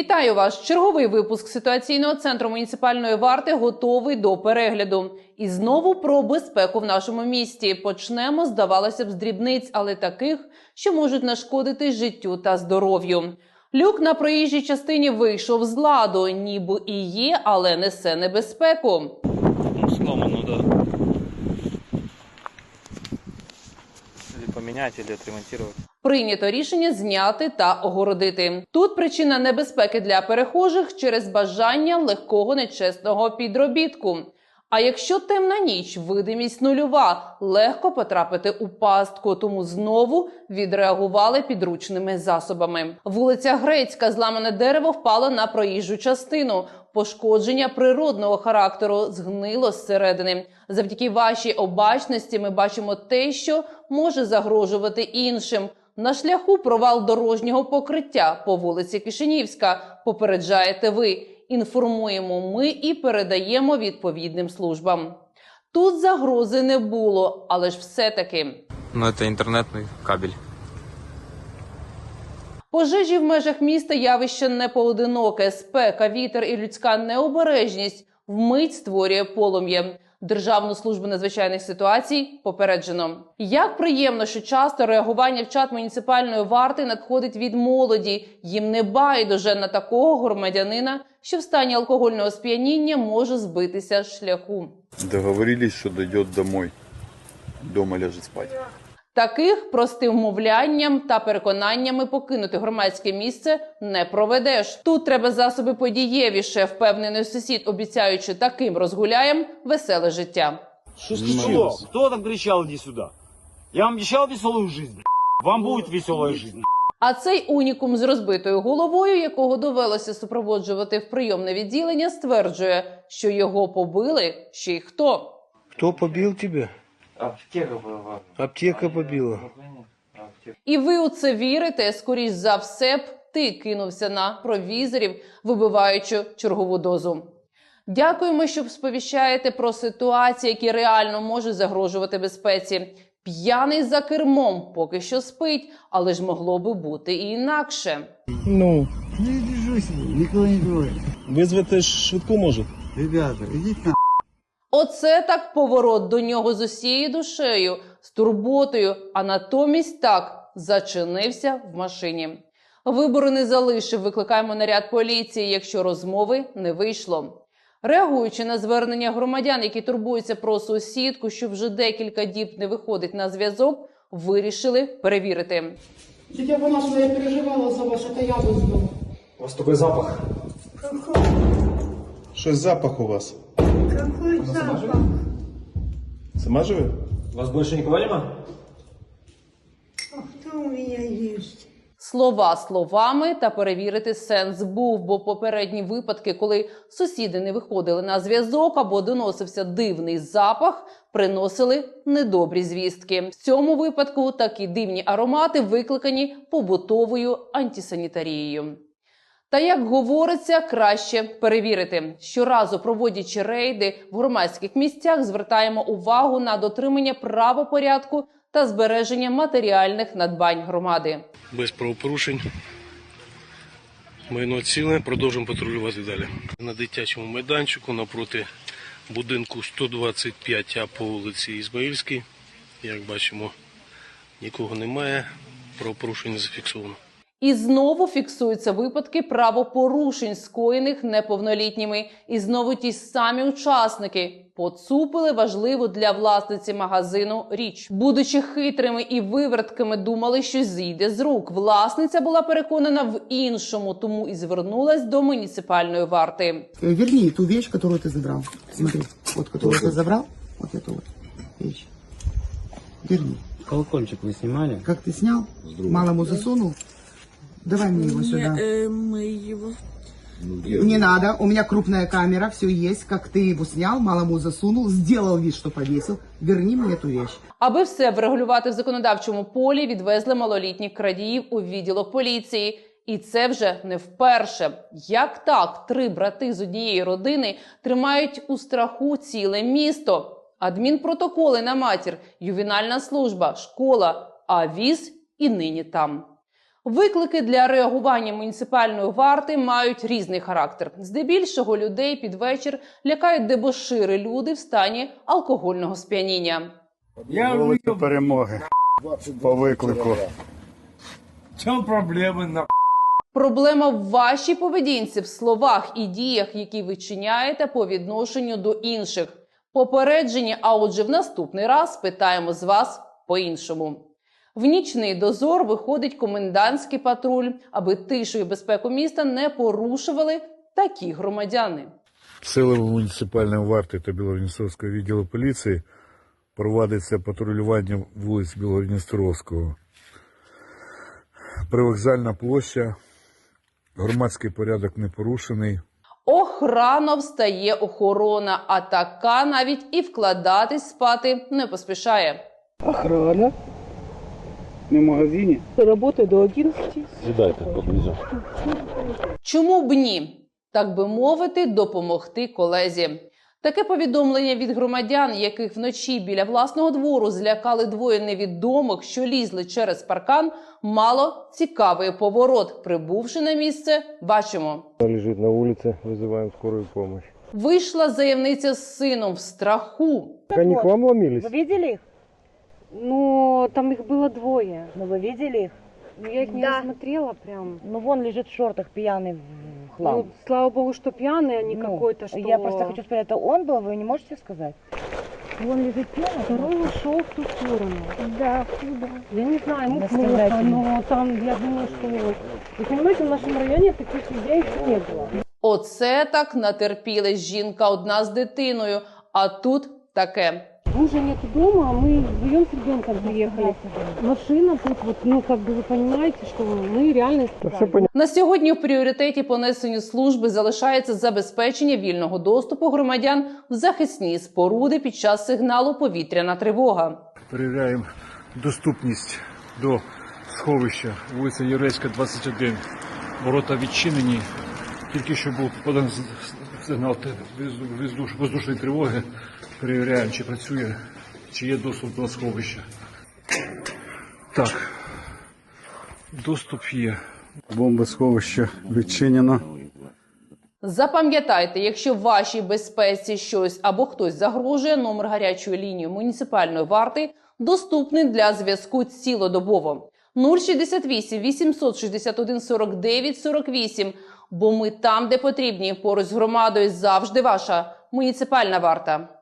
Вітаю вас! Черговий випуск ситуаційного центру муніципальної варти готовий до перегляду. І знову про безпеку в нашому місті. Почнемо, здавалося б, з дрібниць, але таких, що можуть нашкодити життю та здоров'ю. Люк на проїжджій частині вийшов з ладу, ніби і є, але несе небезпеку. Ну, сломано, да. Или поменять, или отремонтировать. Прийнято рішення зняти та огородити. Тут причина небезпеки для перехожих через бажання легкого нечесного підробітку. А якщо темна ніч, видимість нульова, легко потрапити у пастку, тому знову відреагували підручними засобами. Вулиця Грецька, зламане дерево впало на проїжджу частину. Пошкодження природного характеру згнило зсередини. Завдяки вашій обачності ми бачимо те, що може загрожувати іншим. На шляху провал дорожнього покриття по вулиці Кишинівська. Попереджаєте ви. Інформуємо ми і передаємо відповідним службам. Тут загрози не було, але ж все-таки Ну, это интернетный кабель. Пожежі в межах міста явище не поодиноке. Спека, вітер і людська необережність вмить створює полум'я. Державну службу надзвичайних ситуацій попереджено. Як приємно, що часто реагування в чат муніципальної варти надходить від молоді. Їм не байдуже на такого громадянина, що в стані алкогольного сп'яніння може збитися шляху. Договорились, що дойдет домой. Дома ляже спать. Таких простим вмовлянням та переконаннями покинути громадське місце не проведеш. Тут треба засоби подієвіше, впевнений сусід, обіцяючи таким розгуляєм веселе життя. Что? Кто там кричал иди сюда? Я вам обещал веселую жизнь. Вам будет веселая жизнь. А цей унікум з розбитою головою, якого довелося супроводжувати в прийомне відділення, стверджує, що його побили ще й хто. Кто побил тебя? Аптека была. Аптека побила. І ви у це вірите? Скоріш за все б ти кинувся на провізорів, вибиваючи чергову дозу. Дякуємо, що сповіщаєте про ситуації, які реально можуть загрожувати безпеці. П'яний за кермом поки що спить, але ж могло би бути і інакше. Ну, Не держусь, никого не трогай. вызвать швидку может. Ребята, идите на Оце так поворот до нього з усією душею, з турботою, а натомість так зачинився в машині. Вибору не залишив. Викликаємо наряд поліції, якщо розмови не вийшло. Реагуючи на звернення громадян, які турбуються про сусідку, що вже декілька діб не виходить на зв'язок, вирішили перевірити. Тетя вона ж я переживала за вас, это я вызвала. У вас такой запах. Что запах у вас? Запах? Сама живет? У вас больше никого нема? А кто у меня есть? Слова словами та перевірити сенс був, бо попередні випадки, коли сусіди не виходили на зв'язок або доносився дивний запах, приносили недобрі звістки. В цьому випадку такі дивні аромати викликані побутовою антисанітарією. Та як говориться, краще перевірити. Щоразу проводячи рейди в громадських місцях, звертаємо увагу на дотримання правопорядку та збереження матеріальних надбань громади. без правопорушень. Майно ціле, продовжуємо патрулювати далі. На дитячому майданчику напроти будинку 125 А по вулиці Ізмаїльській. Як бачимо, нікого немає, правопорушень не зафіксовано. І знову фіксуються випадки правопорушень, скоєних неповнолітніми. І знову ті самі учасники поцупили важливу для власниці магазину річ. Будучи хитрими і вивертками, думали, що зійде з рук. Власниця була переконана в іншому, тому і звернулась до муніципальної варти. Э, Верни ту вещь, которую ты забрал. Смотри, вот которую ты забрал, вот эту вот вещь. Верни. Колокольчик вы снимали? Как ты снял, малому засунул. Давай мне его сюда. мы его... Не надо, у меня крупная камера, все есть. Как ты его снял, малому засунул, сделал вид, что повесил. Верни мне эту вещь. Аби все врегулювати в законодавчому полі, відвезли малолітніх крадіїв у відділок поліції. І це вже не вперше. Як так три брати з однієї родини тримають у страху ціле місто? Адмінпротоколи на матір, ювенальна служба, школа, а віз і нині там. Виклики для реагування муніципальної варти мають різний характер. Здебільшого людей під вечір лякають дебошири люди в стані алкогольного сп'яніння. Велика перемоги по виклику. проблеми на Проблема в вашій поведінці, в словах і діях, які ви чиняєте по відношенню до інших. Попереджені, а отже, в наступний раз питаємо з вас по-іншому. В нічний дозор виходить комендантський патруль, аби тишу і безпеку міста не порушували такі громадяни. Силами муніципальної варти та Білорністровського відділу поліції проводиться патрулювання вулиць Білорністровського. Привокзальна площа, громадський порядок не порушений. Охрано встає охорона, а така навіть і вкладатись спати не поспішає. Охрана. На магазині. Работаю до 11. Сідайте, подвізу. Чому б ні? Так би мовити, допомогти колезі. Таке повідомлення від громадян, яких вночі біля власного двору злякали двоє невідомих, що лізли через паркан, мало цікавий поворот. Прибувши на місце, бачимо. Лежит на улице, вызываем скорую помощь. Вийшла заявниця з сином в страху. Они к вам ломились? Вы видели их? Ну, там их было двое. Ну, вы видели их? Ну, я их не рассмотрела прям. Ну, вон лежит в шортах пьяный в Ну, слава богу, что пьяный, а не Ну, какой-то, что... Я просто хочу сказать, это он был, вы не можете сказать? Вон лежит пьяный. Второй ушел в ту сторону. Да, куда? Я не знаю, ему плохо, Настоятельно. но там, я думаю, что... Вы понимаете, в нашем районе таких людей не было. Оце так натерпілась жінка одна з дитиною. А тут таке. Мужа нету дома, а мы вдвоем с ребенком приехали. Машина тут, вот, ну, как бы вы понимаете, что мы реально испугались. На сьогодні в пріоритеті по несенню служби залишається забезпечення вільного доступу громадян в захисні споруди під час сигналу повітряна тривога. Перевіряємо доступність до сховища вулиця Єврейська, 21. Ворота відчинені. Тільки що був поданий сигнал воздушної тривоги. Перевіряємо, чи працює, чи є доступ до сховища. Так, доступ є. Бомбосховище відчинено. Запам'ятайте, якщо вашій безпеці щось або хтось загрожує, номер гарячої лінії муніципальної варти доступний для зв'язку цілодобово 068 861 49 48. Бо ми там, де потрібні, поруч з громадою завжди ваша муніципальна варта.